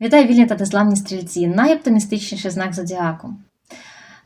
Вітаю вільні та незламні стрільці, найоптимістичніший знак зодіаку.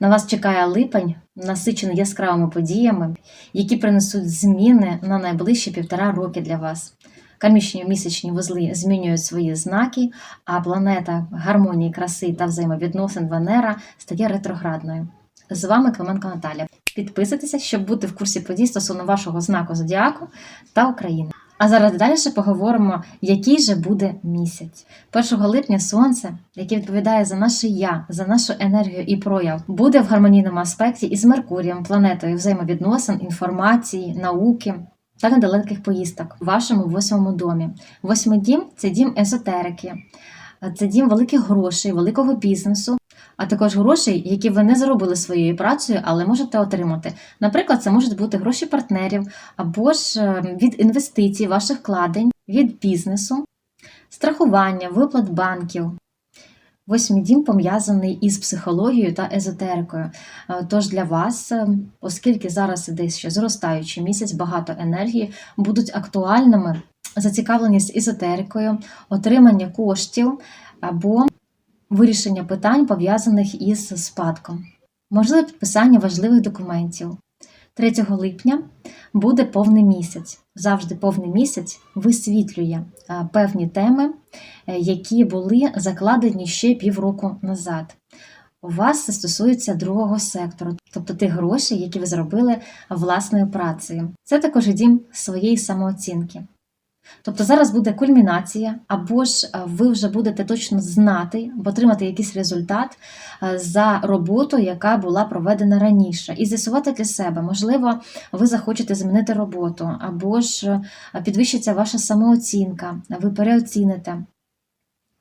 На вас чекає липень, насичений яскравими подіями, які принесуть зміни на найближчі півтора роки для вас. Кармічні місячні вузли змінюють свої знаки, а планета гармонії, краси та взаємовідносин Венера стає ретроградною. З вами Клименко Наталя. Підписуйтеся, щоб бути в курсі подій стосовно вашого знаку зодіаку та України. А зараз далі поговоримо, який же буде місяць. 1 липня сонце, яке відповідає за наше я, за нашу енергію і прояв, буде в гармонійному аспекті із Меркурієм, планетою взаємовідносин, інформації, науки та недалеких поїздок в вашому восьмому домі. Восьмий дім це дім езотерики, це дім великих грошей, великого бізнесу. А також грошей, які ви не заробили своєю працею, але можете отримати. Наприклад, це можуть бути гроші партнерів або ж е, від інвестицій, ваших вкладень, від бізнесу, страхування, виплат банків. Восьмий дім пов'язаний із психологією та езотерикою. Е, Тож для вас, е, оскільки зараз іде ще зростаючий місяць, багато енергії, будуть актуальними зацікавленість езотерикою, отримання коштів або вирішення питань, пов'язаних із спадком, можливе підписання важливих документів. 3 липня буде повний місяць. Завжди повний місяць висвітлює е, певні теми, е, які були закладені ще півроку назад. У вас це стосується другого сектору, тобто тих грошей, які ви зробили власною працею. Це також дім своєї самооцінки. Тобто зараз буде кульмінація, або ж е, ви вже будете точно знати, отримати якийсь результат е, за роботу, яка була проведена раніше, і з'ясувати для себе, можливо, ви захочете змінити роботу, або ж е, підвищиться ваша самооцінка, ви переоціните,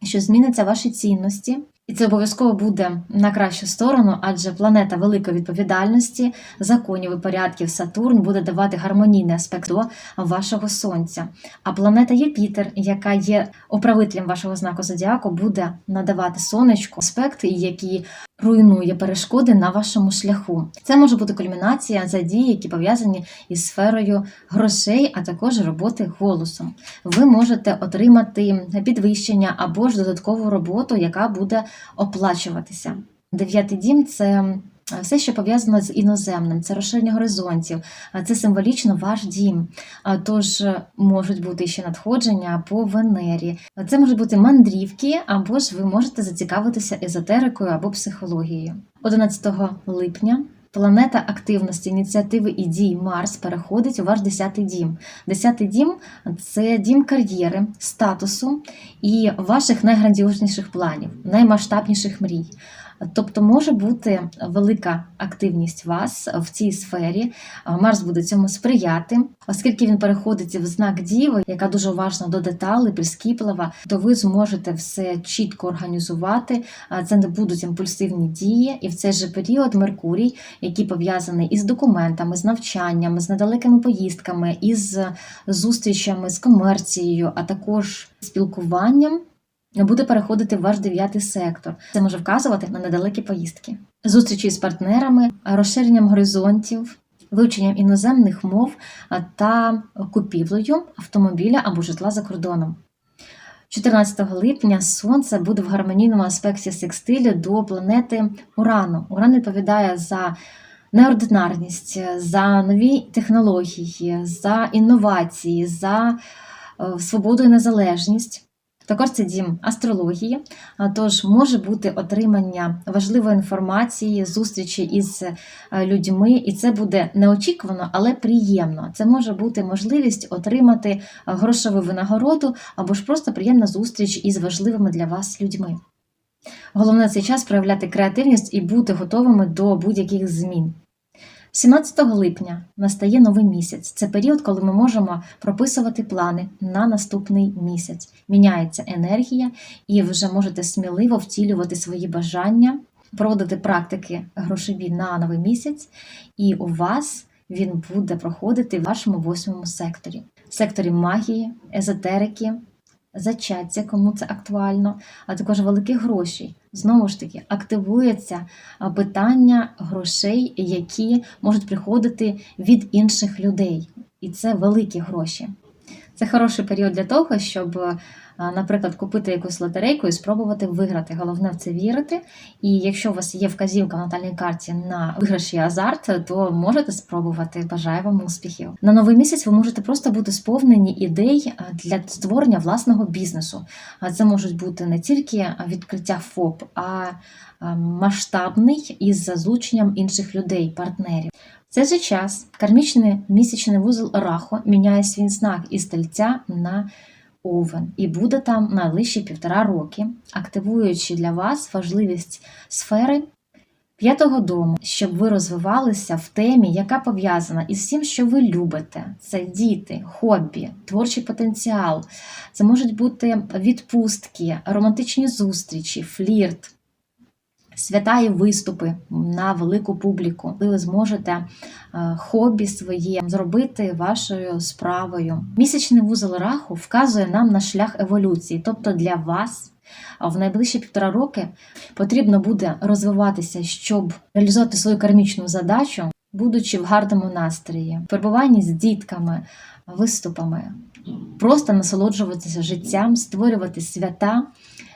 що зміняться ваші цінності. І це обов'язково буде на кращу сторону, адже планета великої відповідальності, законів і порядків Сатурн буде давати гармонійний аспект до вашого сонця. А планета Юпітер, яка є управителем вашого знаку зодіаку, буде надавати сонечку аспект, який руйнує перешкоди на вашому шляху. Це може бути кульмінація за дії, які пов'язані із сферою грошей, а також роботи голосом. Ви можете отримати підвищення або ж додаткову роботу, яка буде оплачуватися. Дев'ятий дім це все, що пов'язано з іноземним, це розширення горизонтів, це символічно ваш дім. Тож можуть бути ще надходження по Венері. Це можуть бути мандрівки, або ж ви можете зацікавитися езотерикою або психологією. 11 липня. Планета активності, ініціативи і дій Марс переходить у ваш 10-й дім. 10-й дім це дім кар'єри, статусу і ваших найграндіозніших планів, наймасштабніших мрій. Тобто може бути велика активність вас в цій сфері. Марс буде цьому сприяти, оскільки він переходить в знак Діви, яка дуже уважна до деталей, прискіплива, то ви зможете все чітко організувати. Це не будуть імпульсивні дії, і в цей же період Меркурій, який пов'язаний із документами, з навчанням, з недалекими поїздками, із зустрічами з комерцією, а також спілкуванням буде переходити в ваш дев'ятий сектор. Це може вказувати на недалекі поїздки, зустрічі з партнерами, розширенням горизонтів, вивченням іноземних мов та купівлею автомобіля або житла за кордоном. 14 липня Сонце буде в гармонійному аспекті секстилю до планети Урану. Уран відповідає за неординарність, за нові технології, за інновації, за е, свободу і незалежність. Також це дім астрології, тож може бути отримання важливої інформації, зустрічі із е, людьми, і це буде неочікувано, але приємно. Це може бути можливість отримати грошову винагороду або ж просто приємна зустріч із важливими для вас людьми. Головне цей час проявляти креативність і бути готовими до будь-яких змін. 17 липня настає новий місяць. Це період, коли ми можемо прописувати плани на наступний місяць. Міняється енергія, і ви вже можете сміливо втілювати свої бажання, проводити практики грошові на новий місяць, і у вас він буде проходити в вашому восьмому секторі секторі магії, езотерики, зачаття, кому це актуально, а також великих грошей. Знову ж таки, активується питання грошей, які можуть приходити від інших людей. І це великі гроші. Це хороший період для того, щоб наприклад, купити якусь лотерейку і спробувати виграти. Головне в це вірити. І якщо у вас є вказівка в натальній карті на виграш і азарт, то можете спробувати. Бажаю вам успіхів. На новий місяць ви можете просто бути сповнені ідей для створення власного бізнесу. Це можуть бути не тільки відкриття ФОП, а а, масштабний із залученням інших людей, партнерів. В цей же час кармічний місячний вузол Рахо міняє свій знак із тельця на овен і буде там найближчі півтора роки, активуючи для вас важливість сфери п'ятого дому, щоб ви розвивалися в темі, яка пов'язана із всім, що ви любите. Це діти, хобі, творчий потенціал. Це можуть бути відпустки, романтичні зустрічі, флірт. Свята і виступи на велику публіку. Ви зможете е, хобі своє зробити вашою справою. Місячний вузол раху вказує нам на шлях еволюції, тобто для вас в найближчі півтора роки потрібно буде розвиватися, щоб реалізувати свою кармічну задачу, будучи в гарному настрої, перебуванні з дітками, виступами, просто насолоджуватися життям, створювати свята,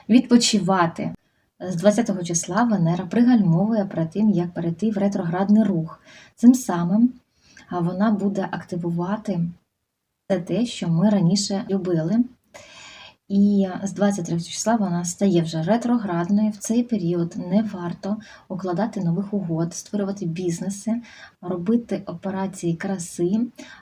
відпочивати. З 20-го числа Венера пригальмовує перед тим, як перейти в ретроградний рух. Цим самим вона буде активувати все те, що ми раніше любили. І з 23 числа вона стає вже ретроградною. В цей період не варто укладати нових угод, створювати бізнеси, робити операції краси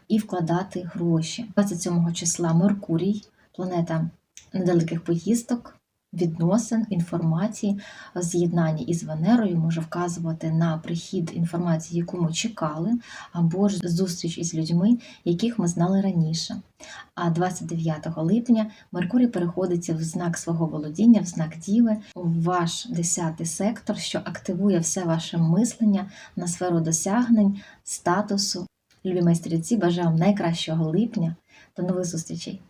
і вкладати гроші. 27 числа Меркурій, планета недалеких поїздок, відносин, інформації, з'єднання із Венерою може вказувати на прихід інформації, яку ми чекали, або ж зустріч із людьми, яких ми знали раніше. А 29 липня Меркурій переходить в знак свого володіння, в знак Діви, в ваш 10 сектор, що активує все ваше мислення на сферу досягнень, статусу. Любі майстрівці, бажаю вам найкращого липня. До нових зустрічей!